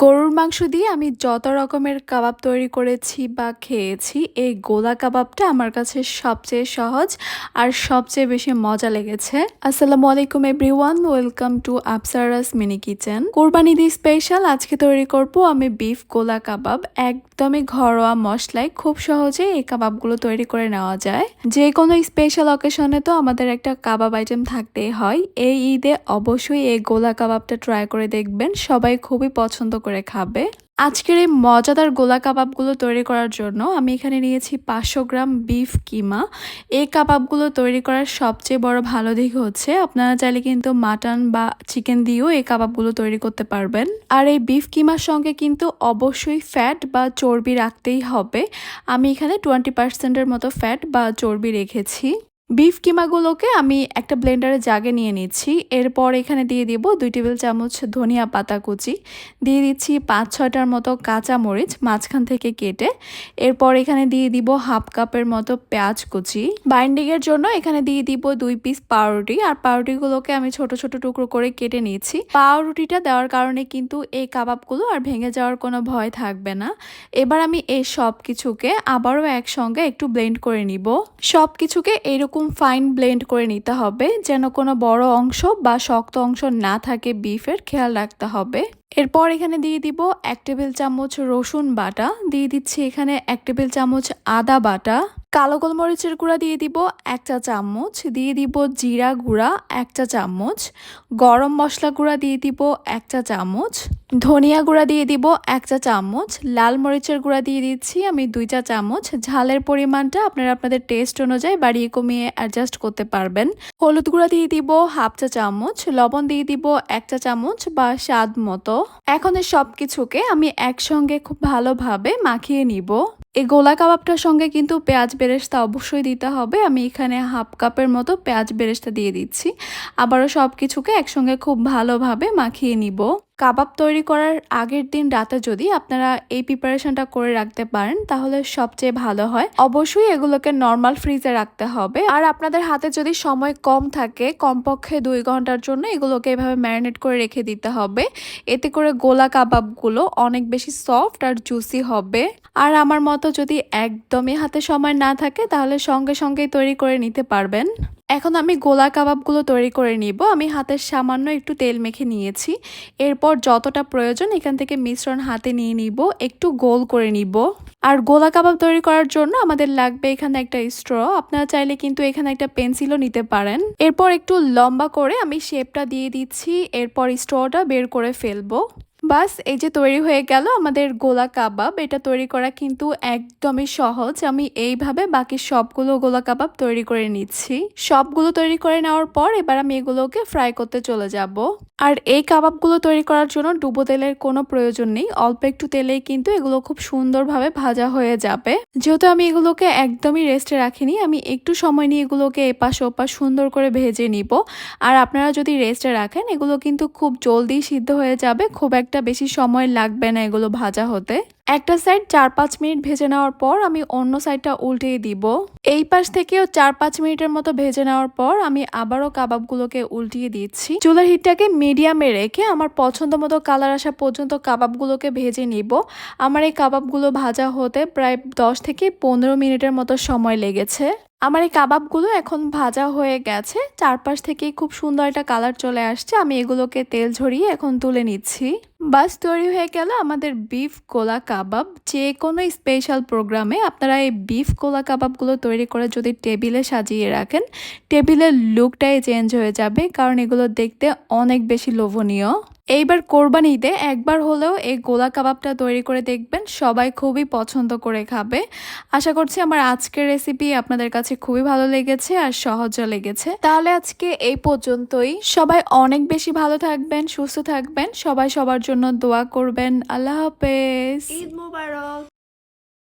গরুর মাংস দিয়ে আমি যত রকমের কাবাব তৈরি করেছি বা খেয়েছি, এই গোলা কাবাবটা আমার কাছে সবচেয়ে সহজ আর সবচেয়ে বেশি মজা লেগেছে। আসসালামু আলাইকুম everyone, welcome to Apsara's mini kitchen. কোরবানি দি স্পেশাল, আজকে তৈরি করব আমি বিফ গোলা কাবাব। একদমই ঘরোয়া মশলায় খুব সহজে এই কাবাবগুলো তৈরি করে নেওয়া যায়। যে কোনো স্পেশাল অকেশনে তো আমাদের একটা কাবাব আইটেম থাকতেই হয়। এই ঈদে অবশ্যই এই গোলা কাবাবটা ট্রাই করে দেখবেন। সবাই খুবই পছন্দ করে খাবে। আজকের এই মজাদার গোলা কাবাবগুলো তৈরি করার জন্য আমি এখানে নিয়েছি পাঁচশো গ্রাম বিফ কিমা। এই কাবাবগুলো তৈরি করার সবচেয়ে বড় ভালো দিক হচ্ছে আপনারা চাইলে কিন্তু মাটন বা চিকেন দিয়েও এই কাবাবগুলো তৈরি করতে পারবেন। আর এই বিফ কিমার সঙ্গে কিন্তু অবশ্যই ফ্যাট বা চর্বি রাখতেই হবে। আমি এখানে টোয়েন্টি পার্সেন্টের মতো ফ্যাট বা চর্বি রেখেছি। বিফ কিমাগুলোকে আমি একটা ব্লেন্ডারে জাগে নিয়ে নিচ্ছি। এরপর এখানে দিয়ে দিব দুই টেবিল চামচ ধনিয়া পাতা কুচি। দিয়ে দিচ্ছি পাঁচ, ছয়টার মতো কাঁচা মরিচ মাঝখান থেকে কেটে। এরপর এখানে দিয়ে দিব হাফ কাপের মতো পেঁয়াজ কুচি। বাইন্ডিংয়ের জন্য এখানে দিয়ে দিব দুই পিস পাউরুটি। আর পাউরুটিগুলোকে আমি ছোট ছোট টুকরো করে কেটে নিয়েছি পাউরুটিটা দেওয়ার কারণে কিন্তু এই কাবাবগুলো আর ভেঙে যাওয়ার কোনো ভয় থাকবে না। এবার আমি এই সব কিছুকে আবারও একসঙ্গে একটু ব্লেন্ড করে নিব। সব কিছুকে এরকম ফাইন ব্লেন্ড করে নিতে হবে, যেন কোনো বড় অংশ বা শক্ত অংশ না থাকে বিফের খেয়াল রাখতে হবে। এরপর এখানে দিয়ে দিব এক টেবিল চামচ রসুন বাটা, দিয়ে দিচ্ছি এখানে এক টেবিল চামচ আদা বাটা। কালো গোলমরিচের গুঁড়া দিয়ে দিব এক চা চামচ, দিয়ে দিব জিরা গুঁড়া এক চা চামচ, গরম মশলা গুঁড়া দিয়ে দিব এক চা চামচ। ধনিয়া গুঁড়া দিয়ে দিব এক চা চামচ, লাল মরিচের গুঁড়া দিয়ে দিচ্ছি আমি দুই চা চামচ। ঝালের পরিমাণটা আপনারা আপনাদের টেস্ট অনুযায়ী বাড়িয়ে কমিয়ে অ্যাডজাস্ট করতে পারবেন। হলুদ গুঁড়া দিয়ে দিব হাফ চা চামচ, লবণ দিয়ে দিব এক চা চামচ বা স্বাদ মতো। এখন সব কিছুকে আমি একসঙ্গে খুব ভালোভাবে মাখিয়ে নিব। এই গোলা কাবাবটার সঙ্গে কিন্তু পেঁয়াজ বেরেস্তা অবশ্যই দিতে হবে। আমি এখানে হাফ কাপের মতো পেঁয়াজ বেরেস্তা দিয়ে দিচ্ছি। আবারও সব কিছুকে একসঙ্গে খুব ভালোভাবে মাখিয়ে নিব। কাবাব তৈরি করার আগের দিন রাতে যদি আপনারা এই প্রিপারেশনটা করে রাখতে পারেন, তাহলে সবচেয়ে ভালো হয়। অবশ্যই এগুলোকে নর্মাল ফ্রিজে রাখতে হবে। আর আপনাদের হাতে যদি সময় কম থাকে, কমপক্ষে দুই ঘণ্টার জন্য এগুলোকে এভাবে ম্যারিনেট করে রেখে দিতে হবে। এতে করে গোলা কাবাবগুলো অনেক বেশি সফট আর জুসি হবে। আর আমার মতো যদি একদমই হাতে সময় না থাকে, তাহলে সঙ্গে সঙ্গেই তৈরি করে নিতে পারবেন। এখন আমি গোলা কাবাবগুলো তৈরি করে নিব। আমি হাতের সামান্য একটু তেল মেখে নিয়েছি। এরপর যতটা প্রয়োজন এখান থেকে মিশ্রণ হাতে নিয়ে নিব। একটু গোল করে নিব। আর গোলা কাবাব তৈরি করার জন্য আমাদের লাগবে এখানে একটা স্ট্র আপনারা চাইলে কিন্তু এখানে একটা পেন্সিলও নিতে পারেন। এরপর একটু লম্বা করে আমি শেপটা দিয়ে দিচ্ছি। এরপর স্ট্রটা বের করে ফেলব। বাস, এই যে তৈরি হয়ে গেল আমাদের গোলা কাবাব। এটা তৈরি করা কিন্তু একদমই সহজ। আমি এইভাবে বাকি সবগুলো গোলা কাবাব তৈরি করে নিচ্ছি। সবগুলো তৈরি করে নেওয়ার পর এবার আমি এগুলোকে ফ্রাই করতে চলে যাব। আর এই কাবাবগুলো তৈরি করার জন্য ডুবো তেলের কোনো প্রয়োজন নেই। অল্প একটু তেলেই কিন্তু এগুলো খুব সুন্দরভাবে ভাজা হয়ে যাবে। যেহেতু আমি এগুলোকে একদমই রেস্টে রাখিনি, আমি একটু সময় নিয়ে এগুলোকে এপাশ ওপাশ সুন্দর করে ভেজে নিব। আর আপনারা যদি রেস্টে রাখেন, এগুলো কিন্তু খুব জলদি সিদ্ধ হয়ে যাবে, খুব একটা বেশি সময় লাগবে না এগুলো ভাজা হতে। একটা সাইড চার পাঁচ মিনিট ভেজে নেওয়ার পর আমি অন্য সাইডটা উল্টিয়ে দিব। এই পাশ থেকেও চার পাঁচ মিনিটের মতো ভেজে নেওয়ার পর আমি আবারও কাবাবগুলোকে উল্টিয়ে দিচ্ছি। চুলার হিটটাকে মিডিয়ামে রেখে আমার পছন্দ মতো কালার আসা পর্যন্ত কাবাবগুলোকে ভেজে নিব। আমার এই কাবাবগুলো ভাজা হতে প্রায় দশ থেকে পনেরো মিনিটের মতো সময় লেগেছে। আমার এই কাবাবগুলো এখন ভাজা হয়ে গেছে। চারপাশ থেকেই খুব সুন্দর একটা কালার চলে আসছে। আমি এগুলোকে তেল ঝরিয়ে এখন তুলে নিচ্ছি। বাস তৈরি হয়ে গেল আমাদের বিফ কোলা কাবাব। যে কোনো স্পেশাল প্রোগ্রামে আপনারা এই বিফ কোলা কাবাবগুলো তৈরি করে যদি টেবিলে সাজিয়ে রাখেন টেবিলের লুকটাই চেঞ্জ হয়ে যাবে, কারণ এগুলো দেখতে অনেক বেশি লোভনীয়। এইবার কোরবানিতে একবার হলেও এই গোলা কাবাবটা তৈরি করে দেখবেন। সবাই খুবই পছন্দ করে খাবে। আশা করছি আমার আজকের রেসিপি আপনাদের কাছে খুবই ভালো লেগেছে আর সহজ লেগেছে। তাহলে আজকে এই পর্যন্তই। সবাই অনেক বেশি ভালো থাকবেন, সুস্থ থাকবেন। সবাই সবার জন্য দোয়া করবেন। আল্লাহ হাফেজ। ঈদ মুবারক।